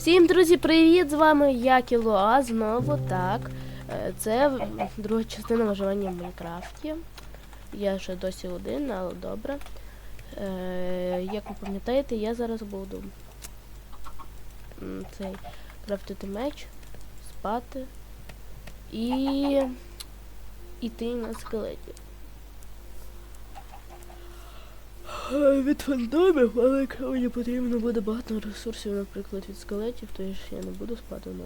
Всім, друзі, привіт! З вами я Кілоа знову так. Е, Це друга частина виживання в Майнкрафті. Я ще досі один, але добре. Е, Як ви пам'ятаєте, я зараз буду цей крафтити меч, спати і іти на скелеті. Е, Від фантомів, але якщо мені потрібно буде багато ресурсів, наприклад, від скелетів, то я ж я не буду спати ну.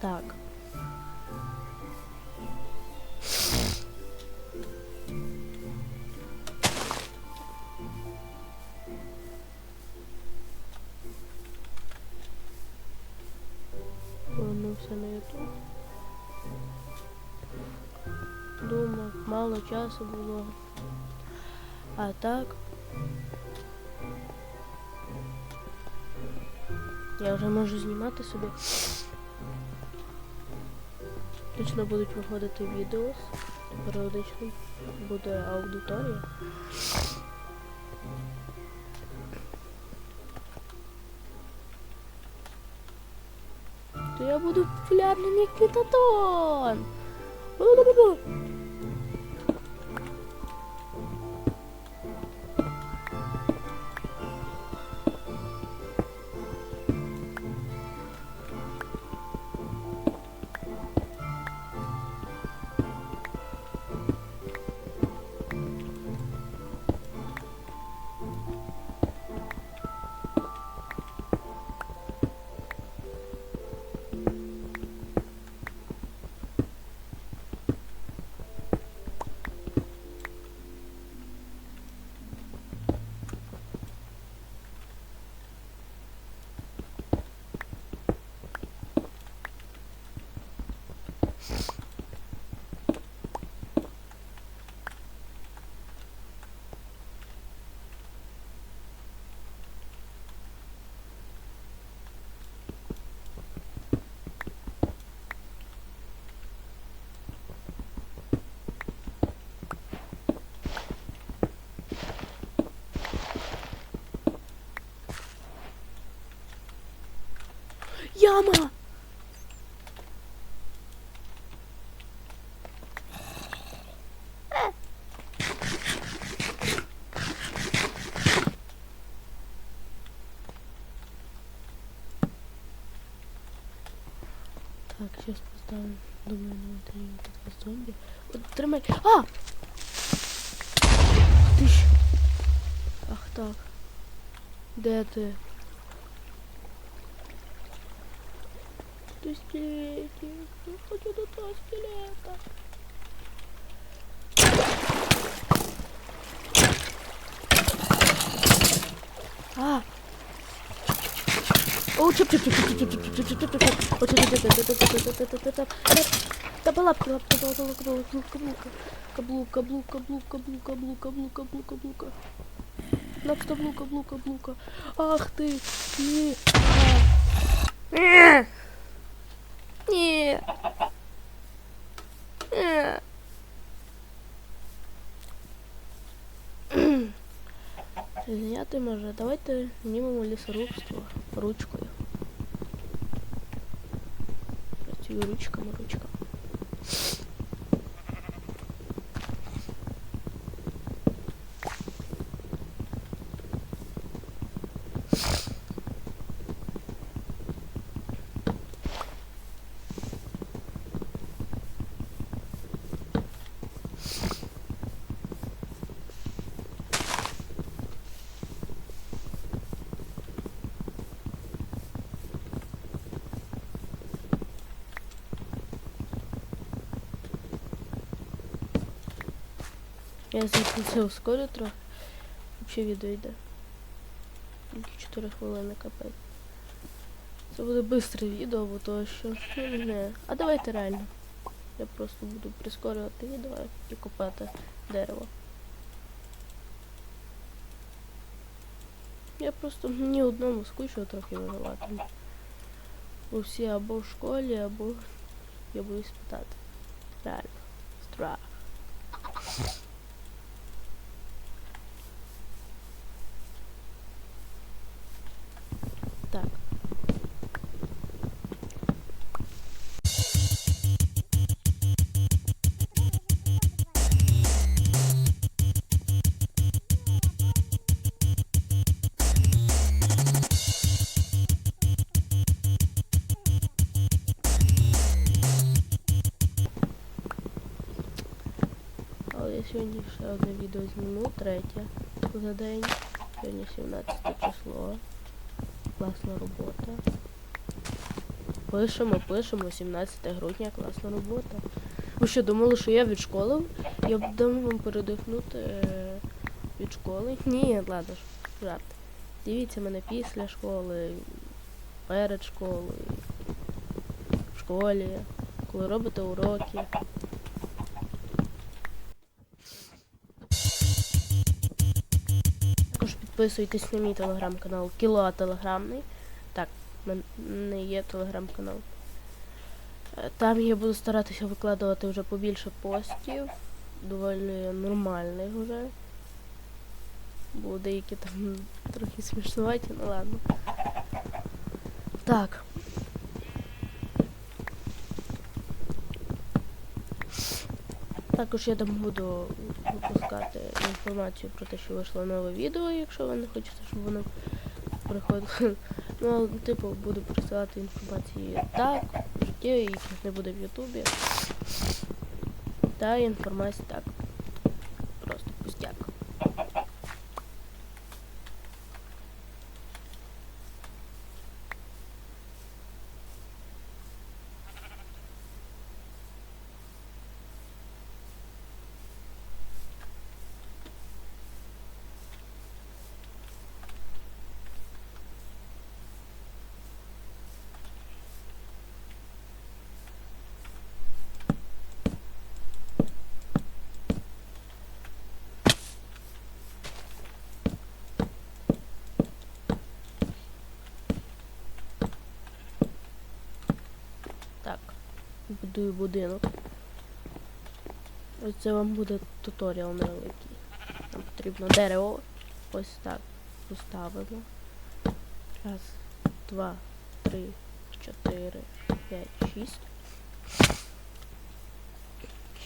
Так. Повернувся на ютуб. Думав, мало часу було. А так. Я вже можу знімати собі. Точно будуть виходити відео. Періодично буде аудиторія. То я буду популярним як Мітатон. Яма! Так, сейчас поставим, думаю, на батарею такой зомби. Вот, тримай. А! Ти ж. Ах так. Де ти? Ты скелетик, я хочу до того скелета. А! О, чип чип чип чип чип чип чип чип чип чип чип чип каблук, каблук, каблук, каблук, каблук, каблук, каблук, каблук. На каблук, каблук, каблук. Ах ты! Зняти може. Давайте знімемо лісорубство ручкою. Працюю ручками, ручками. Я це ускорю трохи. Взагалі відео йде. Тільки 4 хвилини капець. Це буде бистре відео, бо то що. ну, Не. А давайте реально. Я просто буду прискорювати відео і копати дерево. Я просто ні одному скучно трохи виживати. Бо всі або в школі, або я буду спитати. Реально. Страх. Ще одне відео зніму, третє за день. Сьогодні 17 число. Класна робота. Пишемо, пишемо, 17 грудня, класна робота. Ви що, думали, що я від школи? Я б дам вам передихнути е, від школи. Ні, ладно ж, жарт. Дивіться мене після школи, перед школою, в школі, коли робите уроки. Підписуйтесь на мій телеграм-канал Кілоа Телеграмний. Так, в мене є телеграм-канал. Е, Там я буду старатися викладувати вже побільше постів. Доволі нормальних вже. Бо деякі там трохи смішнуваті, ну ладно. Так. Також я там буду випускати інформацію про те, що вийшло нове відео, якщо ви не хочете, щоб воно приходило. Ну, типу, буду присилати інформації так, в житті, яких не буде в Ютубі. Та інформація так. Просто пустяк. Так, будую будинок. Ось це вам буде туторіал невеликий. Нам потрібно дерево. Ось так поставимо. Раз, два, три, чотири, п'ять, шість.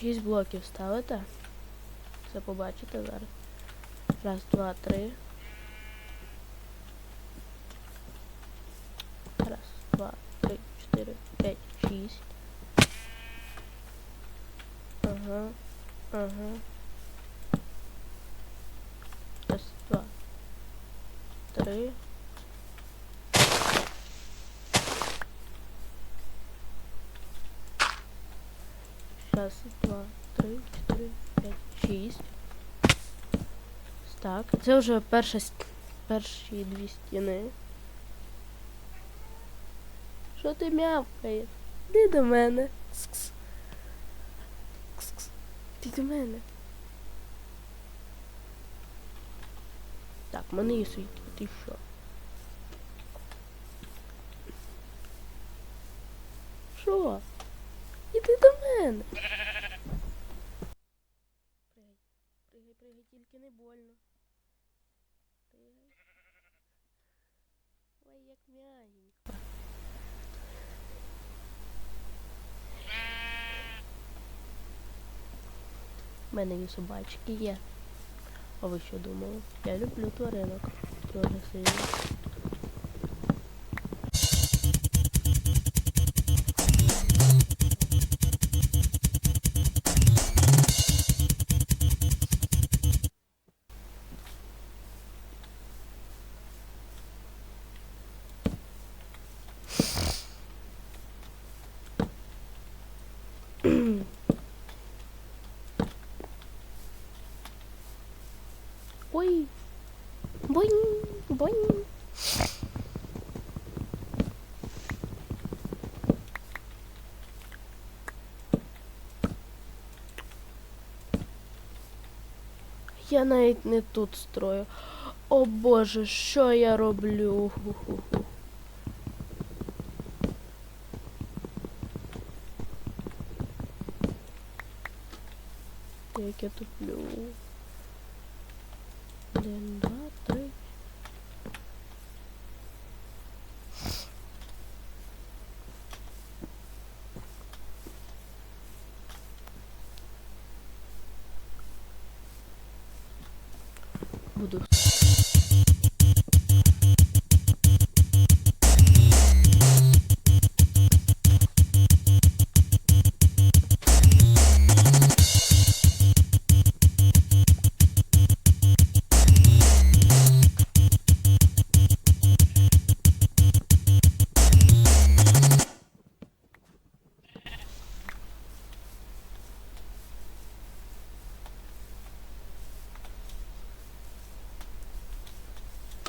Шість блоків ставите. Це побачите зараз. Раз, два, три. Раз, два, три, чотири, п'ять, шість. Ага. Ага. Раз, два, три. Раз, два, три, чотири, п'ять, шість. Так, це вже перша, перші дві стіни. Що ти мявкаєш? Іди до мене. Кс-кс. Ти до мене. Так, в мене є світло, ти що? Що? Іди до мене. Пригай, пригай, пригай, тільки не больно. Пригай. Ой, як м'ягенько. У мене і собачки є. А ви що думали? Я люблю тваринок. Дуже сильно. Ой. Бонь, бонь. Я навіть не тут строю. О Боже, що я роблю? Як я туплю. Один, два, три. Буду.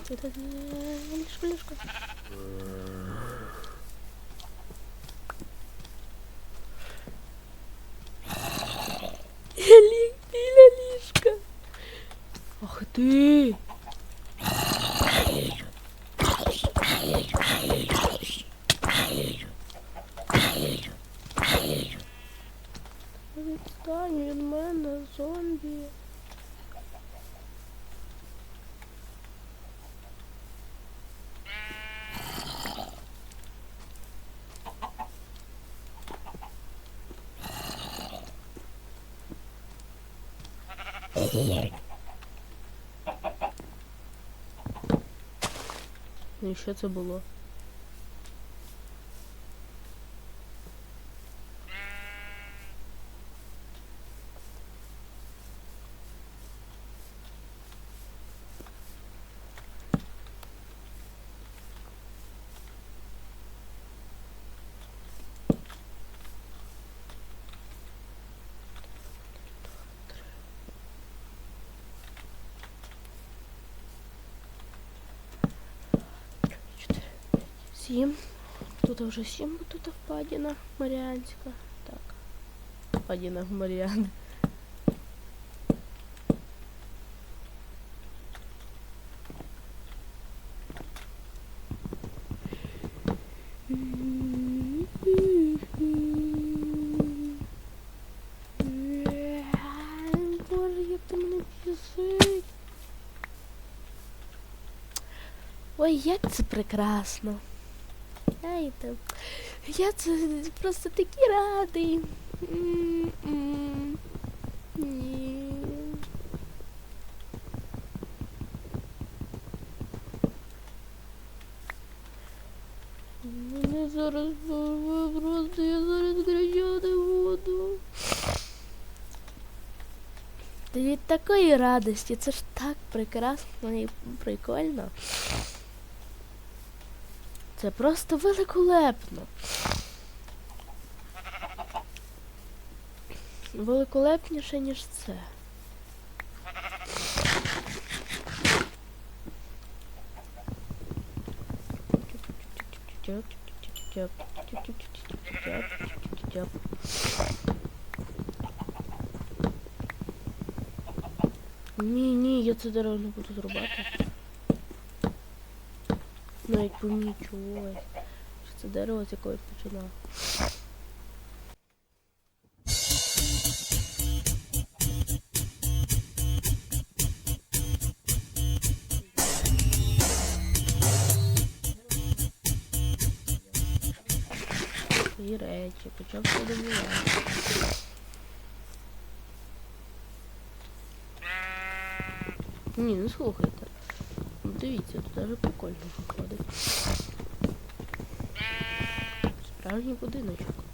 Лишко. Лі- Біля ліжка. Ах ти. Відстань від мене, зомбі. Ну і що це було? 7. Тут уже 7 вот тут впадина Марианская. Так, впадина в Мариан. Ой, як це прекрасно. Знаєте, я це просто такий радий. М-м. Ні. Мене зараз просто, я зараз буду. Та від такої радості, це ж так прекрасно і прикольно. Це просто великолепно. Великолепніше, ніж це. Ні, ні, я це дерево не буду зрубати. Ну, якби нічого. Що Це дерево з якогось починало. Свої речі, почав подивувати. Ні, ну слухайте. Дивіться, тут даже прикольно виходить. Справжній будиночок.